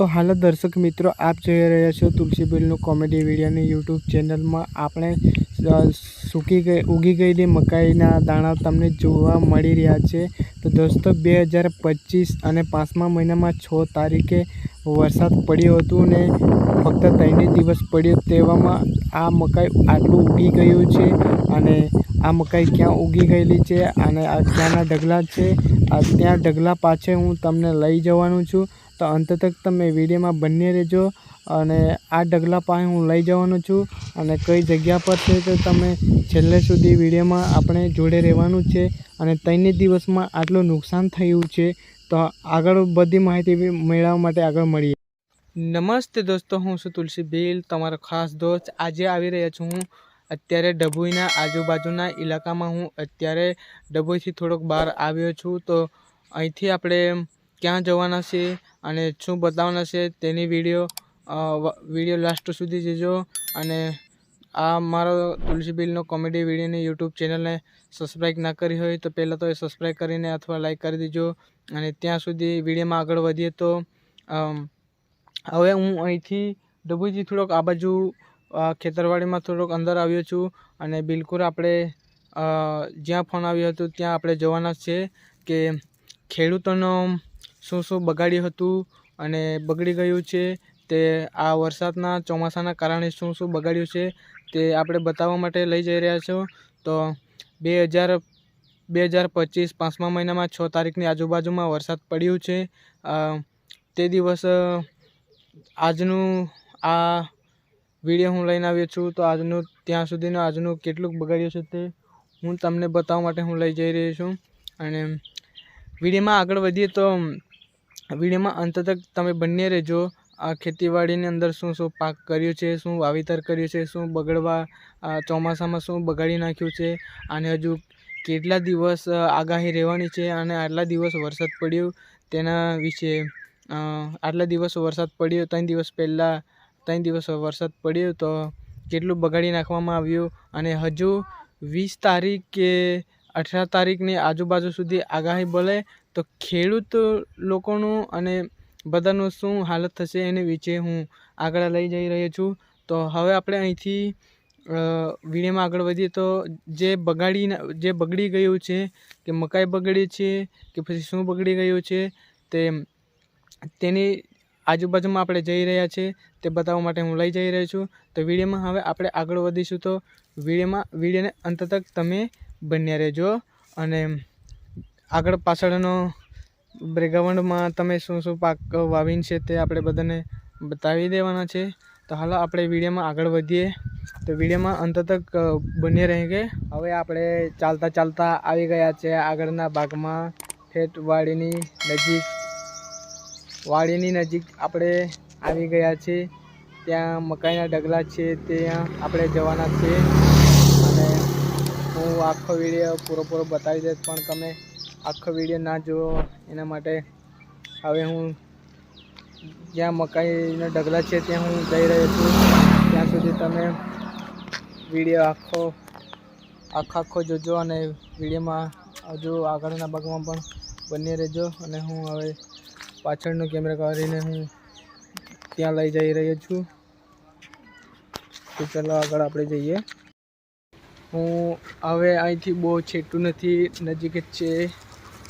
તો હાલ દર્શક મિત્રો, આપ જોઈ રહ્યા છો તુલસીબેલનું કોમેડી વિડીયોની યુટ્યુબ ચેનલમાં. આપણે સૂકી ગઈ, ઉગી ગયેલી મકાઈના દાણા તમને જોવા મળી રહ્યા છે. તો દોસ્તો, બે હજાર પચીસ અને પાંચમા મહિનામાં છ તારીખે વરસાદ પડ્યો હતો ને ફક્ત ત્રણે દિવસ પડ્યો તેવામાં આ મકાઈ આટલું ઉગી ગયું છે અને આ મકાઈ ક્યાં ઉગી ગયેલી છે અને આ ક્યાંના ઢગલા છે, આ ત્યાં ઢગલા પાછળ હું તમને લઈ જવાનું છું. તો અંત તક તમે વિડીયોમાં બંને રહેજો અને આ ઢગલા પાસે હું લઈ જવાનો છું અને કઈ જગ્યા પર છે તો તમે છેલ્લે સુધી વિડીયોમાં આપણે જોડે રહેવાનું છે અને ત્રણે દિવસમાં આટલું નુકસાન થયું છે, તો આગળ બધી માહિતી મેળવવા માટે આગળ મળીએ. નમસ્તે દોસ્તો, હું છું તુલસી બિલ તમારો ખાસ દોસ્ત. આજે આવી રહ્યા છું હું અત્યારે ડભોઈના આજુબાજુના ઇલાકામાં. હું અત્યારે ડભોઈથી થોડોક બહાર આવ્યો છું, તો અહીંથી આપણે ક્યાં જવાના છે અને શું બતાવવાના છે તેની વીડિયો વીડિયો લાસ્ટ સુધી જોજો. અને આ મારો તુલસી બિલનો કોમેડી વિડીયોની યુટ્યુબ ચેનલને સબસ્ક્રાઈબ ના કરી હોય તો પહેલાં તો એ સબસ્ક્રાઈબ કરીને અથવા લાઈક કરી દેજો. અને ત્યાં સુધી વિડીયોમાં આગળ વધીએ તો હવે હું અહીંથી ડભોઈથી થોડોક આ બાજુ ખેતરવાડીમાં થોડોક અંદર આવ્યો છું અને બિલકુલ આપણે જ્યાં ફોન આવ્યો હતો ત્યાં આપણે જવાના છે કે ખેડૂતોનો શું શું બગાડ્યું હતું અને બગડી ગયું છે તે આ વરસાદના ચોમાસાના કારણે શું શું બગાડ્યું છે તે આપણે બતાવવા માટે લઈ જઈ રહ્યા છો. તો બે હજાર બે હજાર પચીસ પાંચમા મહિનામાં છ તારીખની આજુબાજુમાં વરસાદ પડ્યું છે. તે દિવસ આજનું આ વીડિયો હું લઈને આવ્યો છું તો આજનું, ત્યાં સુધીનું આજનું કેટલું બગાડ્યું છે તે હું તમને બતાવવા માટે હું લઈ જઈ રહ્યો છું. અને વિડીયોમાં આગળ વધીએ તો વિડીયોમાં અંત તક તમે બંને રહેજો. આ ખેતીવાડીની અંદર શું શું પાક કર્યું છે, શું વાવેતર કર્યું છે, શું બગડવા ચોમાસામાં શું બગાડી નાખ્યું છે, અને હજુ કેટલા દિવસ આગાહી રહેવાની છે અને આટલા દિવસ વરસાદ પડ્યો તેના વિશે આટલા દિવસ વરસાદ પડ્યો, ત્રણ દિવસ પહેલાં ત્રણ દિવસ વરસાદ પડ્યો તો કેટલું બગાડી નાખવામાં આવ્યું અને હજુ વીસ તારીખ કે અઢાર તારીખની આજુબાજુ સુધી આગાહી બોલે તો ખેડૂત લોકોનું અને બધાનું શું હાલત થશે એની વિશે હું આગળ લઈ જઈ રહ્યો છું. તો હવે આપણે અહીંથી વિડીયોમાં આગળ વધીએ તો જે બગાડી જે બગડી ગયું છે, કે મકાઈ બગડી છે, કે પછી શું બગડી ગયું છે, તે તેની આજુબાજુમાં આપણે જઈ રહ્યા છે, તે બતાવવા માટે હું લઈ જઈ રહ્યો છું. તો વિડીયોમાં હવે આપણે આગળ વધીશું તો વિડીયોમાં, વિડીયોને અંત તક તમે બન્યા રહેજો અને આગળ પાછળનો બ્રેકગ્રાઉન્ડમાં તમે શું શું પાક વાવીને છે તે આપણે બધાને બતાવી દેવાના છે. તો હાલો આપણે વિડીયોમાં આગળ વધીએ. તો વિડીયોમાં અંત તક અ, રહી કે હવે આપણે ચાલતા ચાલતા આવી ગયા છે આગળના ભાગમાં. ફેટ વાડીની નજીક વાડીની નજીક આપણે આવી ગયા છે. ત્યાં મકાઈના ડગલા છે ત્યાં આપણે જવાના છે. અને હું આખો વીડિયો પૂરો પૂરો બતાવી દઈશ પણ તમે આખો વીડિયો ના જુઓ, એના માટે હવે હું જ્યાં મકાઈના ડગલા છે ત્યાં હું જઈ રહ્યો છું. ત્યાં સુધી તમે વીડિયો આખો આખો આખો જોજો અને વિડીયોમાં હજુ આગળના ભાગમાં પણ બની રહેજો અને હું હવે પાછળનો કેમેરા કરીને હું ત્યાં લઈ જઈ રહ્યો છું. તો ચાલો આગળ આપણે જઈએ. હું હવે અહીંથી બહુ છેટું નથી, નજીક જ છે.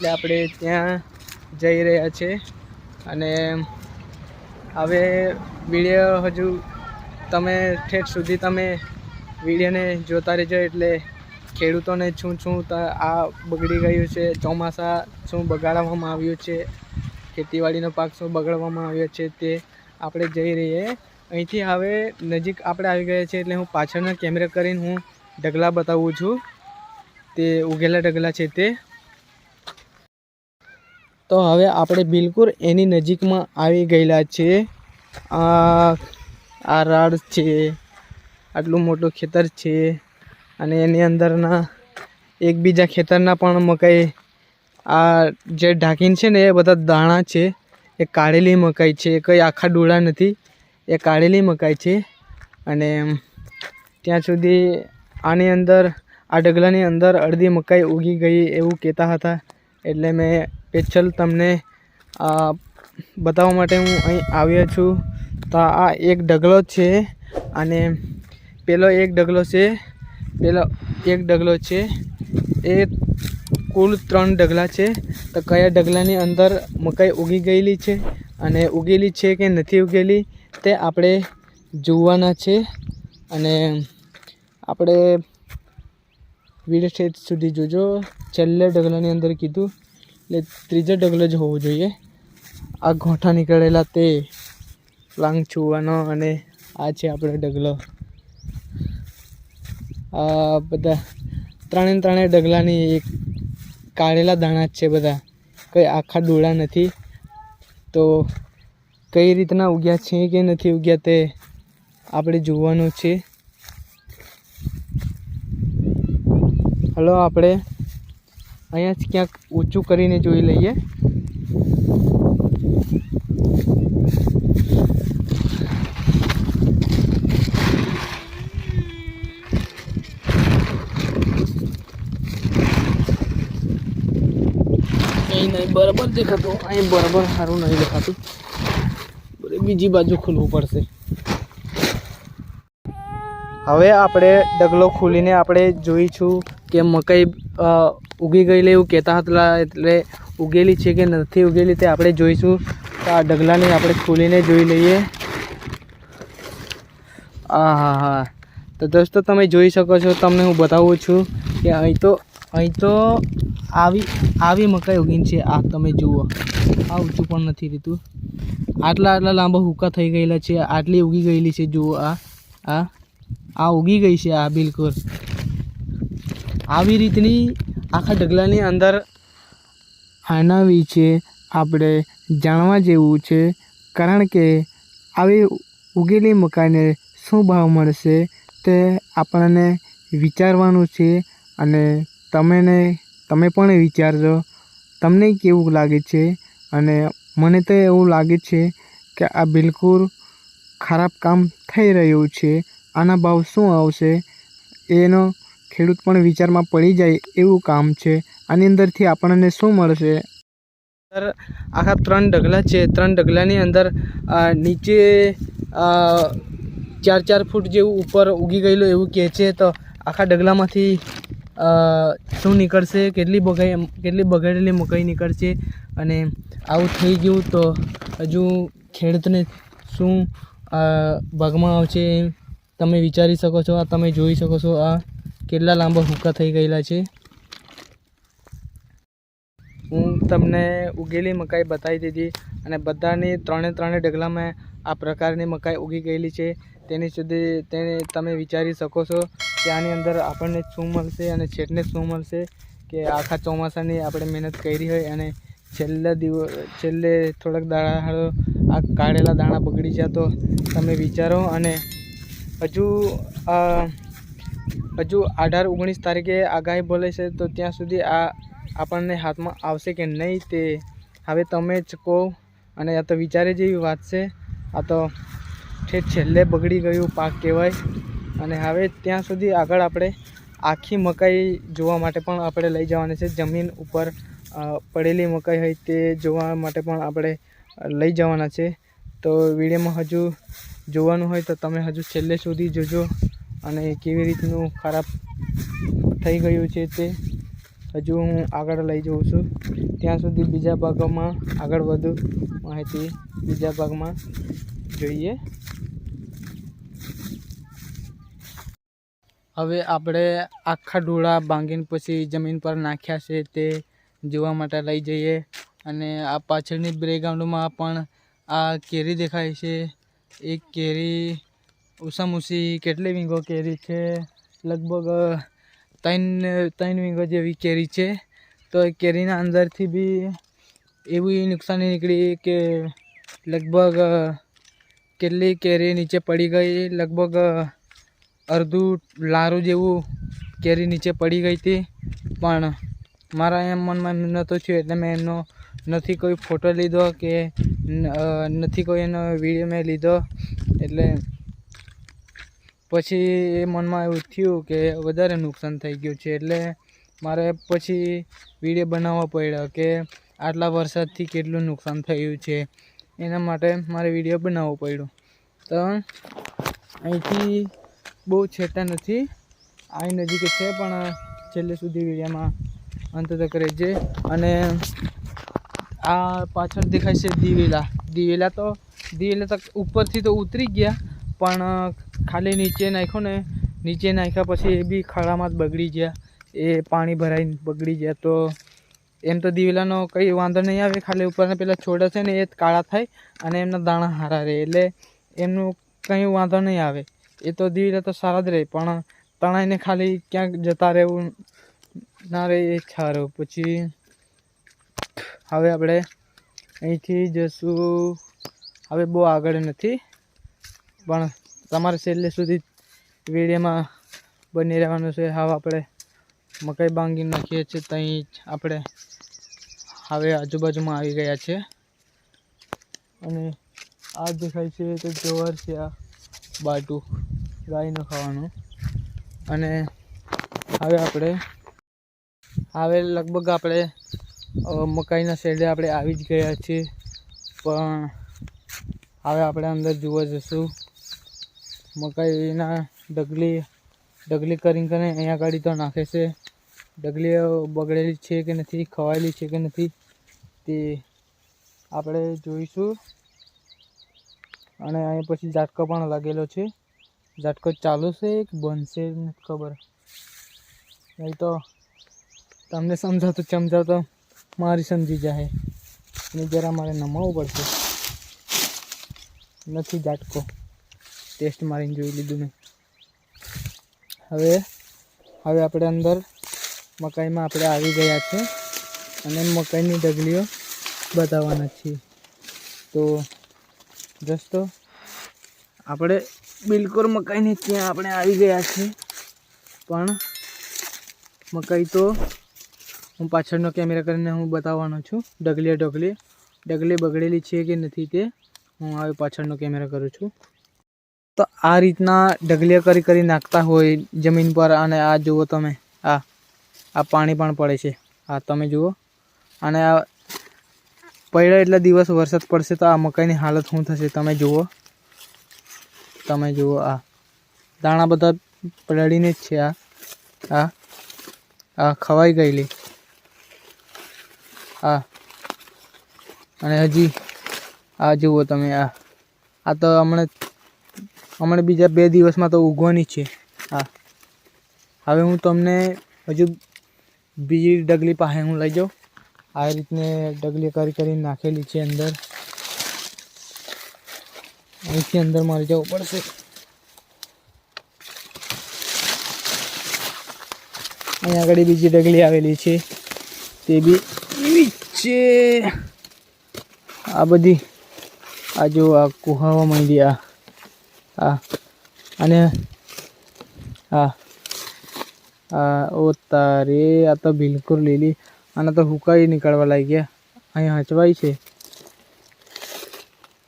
એટલે આપણે ત્યાં જઈ રહ્યા છે. અને હવે વીડિયો હજુ તમે ઠેઠ સુધી તમે વિડીયોને જોતા રહેજો એટલે ખેડૂતોને શું શું આ બગડી ગયું છે. ચોમાસા શું બગાડવામાં આવ્યું છે? ખેતીવાડીનો પાક શું બગાડવામાં આવ્યો છે તે આપણે જઈ રહીએ. અહીંથી હવે નજીક આપણે આવી ગયા છે એટલે હું પાછળના કેમેરા કરીને હું ઢગલા બતાવું છું. તે ઉગેલા ઢગલા છે તે. તો હવે આપણે બિલકુલ એની નજીકમાં આવી ગયેલા છે. આ આ રાડ છે, આટલું મોટું ખેતર છે અને એની અંદરના એકબીજા ખેતરના પણ મકાઈ, આ જે ઢાંકીને છે ને એ બધા દાણા છે, એ કાઢેલી મકાઈ છે કંઈ આખા ડોળા નથી, એ કાઢેલી મકાઈ છે અને ત્યાં સુધી આની અંદર, આ ડગલાની અંદર અડધી મકાઈ ઉગી ગઈ એવું કહેતા હતા એટલે મેં સ્પેશિયલ તમને બતાવવા માટે હું અહીં આવ્યો છું. તો આ એક ડગલો છે અને પેલો એક ડગલો છે, પેલો એક ડગલો છે. એ કુલ ત્રણ ડગલા છે. તો કયા ડગલાની અંદર મકાઈ ઉગી ગયેલી છે અને ઉગેલી છે કે નથી ઉગેલી, તે આપણે જોવાના છે. અને આપણે વીડિયો સુધી જોજો. છેલ્લે ડગલાની અંદર કીધું એટલે ત્રીજો ડગલો જ હોવો જોઈએ. આ ગોઠા નીકળેલા તે પ્લાંગ છુવાનો અને આ છે આપણો ડગલો આ બધા ત્રણે ત્રણે ડગલાની એક કાઢેલા દાણા જ છે બધા. કંઈ આખા ડોળા નથી. તો કઈ રીતના ઉગ્યા છે કે નથી ઉગ્યા તે આપણે જોવાનું છે. હલો, આપણે અહીંયા જ ક્યાંક ઊંચું કરીને જોઈ લઈએ. નહીં બરાબર દેખાતું. અહીં બરાબર સારું નહીં દેખાતું. બરે બીજી બાજુ ખોલવું પડશે. હવે આપણે ડગલો ખોલીને આપણે જોઈશું કે મકાઈ ઉગી ગયેલી એવું કહેતા હતા, એટલે ઉગેલી છે કે નથી ઉગેલી તે આપણે જોઈશું. તો આ ડગલાને આપણે ખોલીને જોઈ લઈએ. આ હા હા. તો દોસ્તો, તમે જોઈ શકો છો, તમને હું બતાવું છું કે અહીં તો અહીં તો આવી આવી મકાઈ ઉગીને છે. આ તમે જુઓ. આ ઊંચું પણ નથી રહેતું. આટલા આટલા લાંબા હુકા થઈ ગયેલા છે. આટલી ઉગી ગયેલી છે, જુઓ આ. આ આ ઉગી ગઈ છે, આ બિલકુલ. આવી રીતની આખા ઢગલાની અંદર આના વિશે આપણે જાણવા જેવું છે, કારણ કે આવી ઉગેલી મકાઈને શું ભાવ મળશે તે આપણને વિચારવાનું છે અને તમેને, તમે પણ વિચારજો. તમને કેવું લાગે છે અને મને તો એવું લાગે છે કે આ બિલકુલ ખરાબ કામ થઈ રહ્યું છે. આના ભાવ શું આવશે? એનો ખેડૂત પણ વિચારમાં પડી જાય એવું કામ છે. આની અંદરથી આપણને શું મળશે? અંદર આખા ત્રણ ડગલા છે. ત્રણ ડગલાની અંદર નીચે ચાર ચાર ફૂટ જેવું ઉપર ઉગી ગયેલું એવું કહે છે. તો આખા ડગલામાંથી શું નીકળશે? કેટલી બગાઈ, કેટલી બગાડેલી મકાઈ નીકળશે? અને આવું થઈ ગયું તો હજુ ખેડૂતને શું ભાગમાં આવશે તમે વિચારી શકો છો? આ તમે જોઈ શકો છો આ કેટલા લાંબા હુક્કા થઈ ગયેલા છે? હું તમને ઉગેલી મકાઈ બતાવી દીધી અને બધાની ત્રણે ત્રણે ડગલામાં આ પ્રકારની મકાઈ ઉગી ગયેલી છે. તેની સુધી તેને તમે વિચારી શકો છો કે આની અંદર આપણને શું મળશે અને છેટને શું મળશે કે આખા ચોમાસાની આપણે મહેનત કરી હોય અને છેલ્લા દિવસ, છેલ્લે થોડાક દાણા આ કાઢેલા દાણા બગડી જાય તો તમે વિચારો અને હજુ આ હજુ અઢાર, ઓગણીસ તારીખે આગાહી બોલે છે, તો ત્યાં સુધી આ આપણને હાથમાં આવશે કે નહીં તે હવે તમે જ કહો અને આ તો વિચારે જેવી વાત છે. આ તો ઠેઠ છેલ્લે બગડી ગયું પાક કહેવાય. અને હવે ત્યાં સુધી આગળ આપણે આખી મકાઈ જોવા માટે પણ આપણે લઈ જવાની છે. જમીન ઉપર પડેલી મકાઈ હોય તે જોવા માટે પણ આપણે લઈ જવાના છે. તો વિડીયોમાં હજુ જોવાનું હોય તો તમે હજુ છેલ્લે સુધી જોજો. અને કેવી રીતનું ખરાબ થઈ ગયું છે તે હજુ હું આગળ લઈ જઉં છું. ત્યાં સુધી બીજા ભાગોમાં આગળ વધુ માહિતી બીજા ભાગમાં જોઈએ. હવે આપણે આખા ડોળા બાંધીને પછી જમીન પર નાખ્યા છે તે જોવા માટે લઈ જઈએ. અને આ પાછળની બ્રેગ્રાઉન્ડમાં પણ આ કેરી દેખાય છે. એક કેરી ઉસામુસી કેટલી વિંગો કેરી છે? લગભગ ત્રણ ત્રણ વિંગો જેવી કેરી છે. તો એ કેરીના અંદરથી બી એવી નુકસાની નીકળી કે લગભગ કેટલી કેરી નીચે પડી ગઈ? લગભગ અડધું લારું જેવું કેરી નીચે પડી ગઈ હતી. પણ મારા એમ મનમાં એમ નહોતું થયું, એટલે મેં એનો નથી કોઈ ફોટો લીધો કે નથી કોઈ એનો વીડિયો મેં લીધો. એટલે પછી એ મનમાં એવું થયું કે વધારે નુકસાન થઈ ગયું છે, એટલે મારે પછી વીડિયો બનાવવો પડ્યો કે આટલા વરસાદથી કેટલું નુકસાન થયું છે, એના માટે મારે વીડિયો બનાવવો પડ્યો. તો અહીંથી બહુ છેટા નથી અહીં નજીક છે, પણ છેલ્લે સુધી વિડીયામાં અંત તક રહેજે અને આ પાછળ દેખાય છે દિવેલા. દિવેલા તો, દિવેલા તક ઉપરથી તો ઉતરી ગયા, પણ ખાલી નીચે નાખ્યો ને, નીચે નાખ્યા પછી એ બી ખાડામાં જ બગડી ગયા. એ પાણી ભરાઈને બગડી ગયા. તો એમ તો દિવેલાનો કંઈ વાંધો નહીં આવે, ખાલી ઉપરના પેલા છોડ છે ને એ કાળા થાય અને એમના દાણા સારા રહે. એટલે એમનું કંઈ વાંધો નહીં આવે. એ તો દિવેલા તો સારા જ રહે, પણ તણાઈને ખાલી ક્યાંક જતા રહેવું ના રહે એ સારું પછી હવે આપણે અહીંથી જશું. હવે બહુ આગળ નથી, પણ તમારે છેલ્લે સુધી વિડીયોમાં બની રહેવાનું છે. હવે આપણે મકાઈ બાંગી નાખીએ છીએ ત્યાં જ આપણે હવે આજુબાજુમાં આવી ગયા છે. અને આ દેખાય છે તો જવાર છે આ બાટું ગાયનું ખાવાનું. અને હવે આપણે, હવે લગભગ આપણે મકાઈના શેડે આપણે આવી જ ગયા છીએ. પણ હવે આપણે અંદર જોવા જશું. મકાઈના ડગલી ડગલી કરીને અહીંયા ગાડી તો નાખે છે. ડગલી બગડેલી છે કે નથી, ખવાયેલી છે કે નથી, તે આપણે જોઈશું. અને અહીં પછી ઝાટકો પણ લાગેલો છે. ઝાટકો ચાલુ છે કે બનશે નથી ખબર. નહીં તો તમને સમજાવતો સમજાવતો મારી સમજી જાય અને જરા મારે નમાવવું પડશે. નથી ઝાટકો. ટેસ્ટ મારીને જોઈ લીધું મેં. હવે હવે આપણે અંદર મકાઈમાં આપણે આવી ગયા છે અને મકાઈની ડગલીઓ બતાવવાના છીએ. તો દોસ્તો આપણે બિલકુલ મકાઈની ત્યાં આપણે આવી ગયા છીએ, પણ મકાઈ તો હું પાછળનો કેમેરા કરીને હું બતાવવાનો છું. ડગલીએ ડગલી ડગલી બગડેલી છે કે નથી તે હું હવે પાછળનો કેમેરા કરું છું. તો આ રીતના ઢગલિયા કરી કરી નાખતા હોય જમીન પર અને આ જુઓ તમે, આ આ પાણી પણ પડે છે. આ તમે જુઓ. અને આ પડ્યા એટલા દિવસ વરસાદ પડશે તો આ મકાઈની હાલત શું થશે તમે જુઓ. તમે જુઓ આ. દાણા બધા પલળીને જ છે આ. આ આ ખવાઈ ગયેલી. આ. અને હજી આ જુઓ તમે આ. આ તો હમણાં હમણાં બીજા બે દિવસમાં તો ઉગવાની છે. હા. હવે હું તમને હજુ બીજી ડગલી પાસે હું લઈ જાઉં. આ રીતને ડગલી કરી કરીને નાખેલી છે અંદર. અહીંથી અંદર મારે જવું પડશે. અહીંયા આગળ બીજી ડગલી આવેલી છે. તે બી છે. આ બધી આ જો આ કુહાવા માંડી આ આ અને હા. ઓ તારે, આ તો બિલકુલ લીલી. આને તો હુકાઈ નીકળવા લાગ્યા. અહીં હચવાય છે.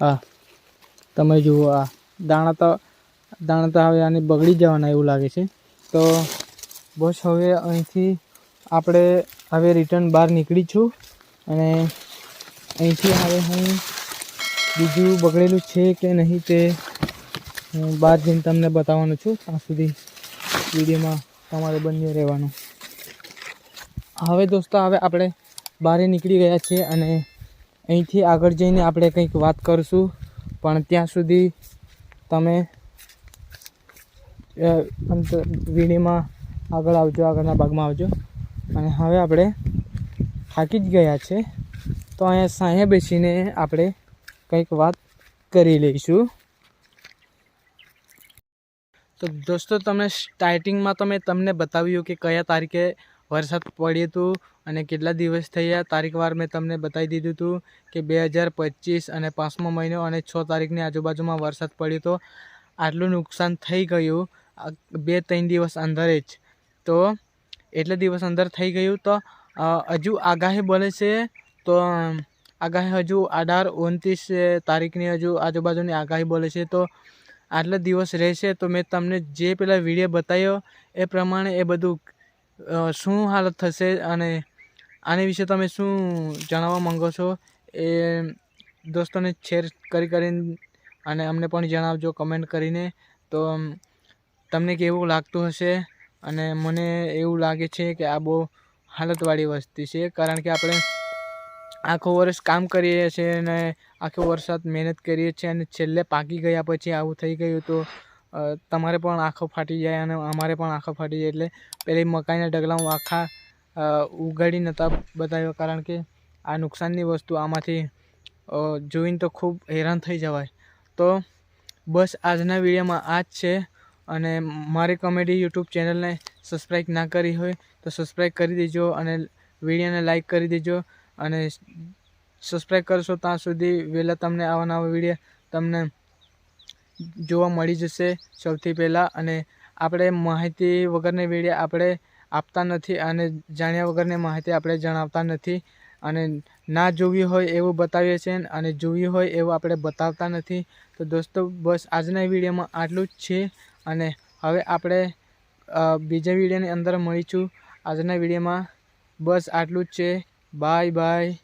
હા. તમે જુઓ, આ દાણા તો દાણા તો હવે આને બગડી જવાના એવું લાગે છે. તો બસ હવે અહીંથી આપણે હવે રિટર્ન બહાર નીકળી છું અને અહીંથી હવે હું બીજું બગડેલું છે કે નહીં તે હું બહાર જઈને તમને બતાવવાનો છું. ત્યાં સુધી વિડીયોમાં તમારે બન્યું રહેવાનું. હવે દોસ્તો, હવે આપણે બહાર નીકળી ગયા છીએ અને અહીંથી આગળ જઈને આપણે કંઈક વાત કરીશું. પણ ત્યાં સુધી તમે વીડીમાં આગળ આવજો, આગળના ભાગમાં આવજો. અને હવે આપણે થાકી જ ગયા છે. તો અહીંયા સાંયે બેસીને આપણે કંઈક વાત કરી લઈશું. તો દોસ્તો, તમે સ્ટાર્ટિંગમાં તો મેં તમને બતાવ્યું કે કયા તારીખે વરસાદ પડ્યું હતું અને કેટલા દિવસ થયા. તારીખવાર મેં તમને બતાવી દીધું હતું કે બે હજાર પચીસ અને પાંચમો મહિનો અને છ તારીખની આજુબાજુમાં વરસાદ પડ્યો તો આટલું નુકસાન થઈ ગયું. બે ત્રણ દિવસ અંદર જ. તો એટલે દિવસ અંદર થઈ ગયું તો હજુ આગાહી બોલે છે તો, આગાહી હજુ અઢાર, ઓગણત્રીસ તારીખની હજુ આજુબાજુની આગાહી બોલે છે તો આટલા દિવસ રહેશે તો મેં તમને જે પેલા વીડિયો બતાવ્યો એ પ્રમાણે એ બધું શું હાલત થશે અને આની વિશે તમે શું જણાવવા માંગો છો એ દોસ્તોને શેર કરી કરીને અને અમને પણ જણાવજો કમેન્ટ કરીને. તો તમને કેવું લાગતું હશે અને મને એવું લાગે છે કે આ બહુ હાલતવાળી વસ્તી છે કારણ કે આપણે આખો વર્ષ કામ કરીએ છીએ અને આખો વરસાદ મહેનત કરીએ છીએ અને છેલ્લે પાકી ગયા પછી આવું થઈ ગયું તો તમારે પણ આંખો ફાટી જાય અને અમારે પણ આંખો ફાટી જાય એટલે પેલી મકાઈના ઢગલા હું આખા ઉગાડી નહોતા બતાવ્યો કારણ કે આ નુકસાનની વસ્તુ આમાંથી જોઈને તો ખૂબ હેરાન થઈ જવાય. તો બસ આજના વિડીયોમાં આ જ છે અને મારી કોમેડી યુટ્યુબ ચેનલને સબસ્ક્રાઈબ ના કરી હોય તો સબસ્ક્રાઈબ કરી દેજો અને વિડીયોને લાઈક કરી દેજો. અને સબસ્ક્રાઈબ કરશો ત્યાં સુધી વહેલા તમને આવા નવા વીડિયો તમને જોવા મળી જશે સૌથી પહેલાં. અને આપણે માહિતી વગરની વીડિયો આપણે આપતા નથી અને જાણ્યા વગરની માહિતી આપણે જણાવતા નથી. અને ના જોવી હોય એવું બતાવીએ છીએ અને જોવી હોય એવું આપણે બતાવતા નથી. તો દોસ્તો, બસ આજના વિડીયોમાં આટલું જ છે. અને હવે આપણે બીજા વિડીયોની અંદર મળીશું. આજના વિડીયોમાં બસ આટલું જ છે. bye bye.